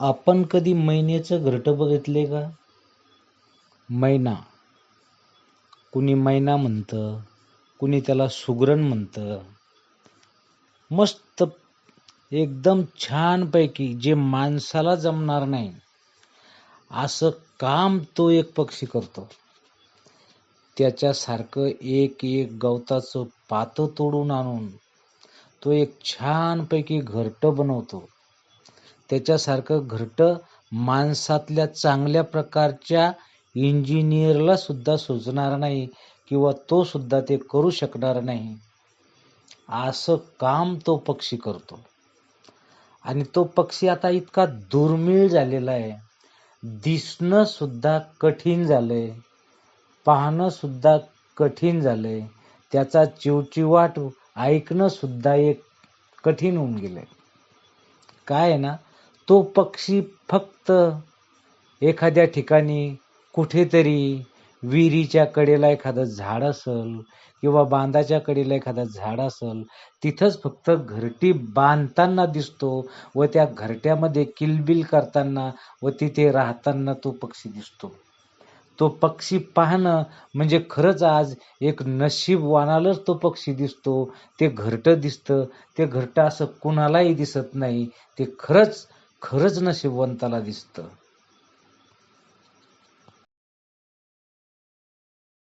आपण कधी मैनेचं घरटं बघितले का? मैना. कुणी मैना म्हणतं कुणी त्याला सुगरण म्हणतं. मस्त एकदम छानपैकी जे माणसाला जमणार नाही असं काम तो एक पक्षी करतो. त्याच्यासारखं एक एक गवताचं पातं तोडून आणून तो एक छानपैकी घरटं बनवतो. त्याच्यासारखं घरटं माणसातल्या चांगल्या प्रकारच्या इंजिनियरला सुद्धा सुचणार नाही किंवा तो सुद्धा ते करू शकणार नाही. असं काम तो पक्षी करतो. आणि तो पक्षी आता इतका दुर्मिळ झालेला आहे. दिसणं सुद्धा कठीण झालंय. पाहणं सुद्धा कठीण झालंय. त्याचा चिवचिवाट ऐकणं सुद्धा एक कठीण होऊन गेलंय. काय आहे ना तो पक्षी फक्त एखाद्या ठिकाणी कुठेतरी विहिरीच्या कडेला एखादं झाड असल किंवा बांधाच्या कडेला एखादं झाड असल तिथंच फक्त घरटी बांधताना दिसतो व त्या घरट्यामध्ये किलबिल करताना व तिथे राहताना तो पक्षी दिसतो. तो पक्षी पाहणं म्हणजे खरंच आज एक नशीबवानालाच तो पक्षी दिसतो. ते घरटं दिसतं. ते घरटं असं कुणालाही दिसत नाही. ते खरंच खरंच नशीबवंताला दिसतं.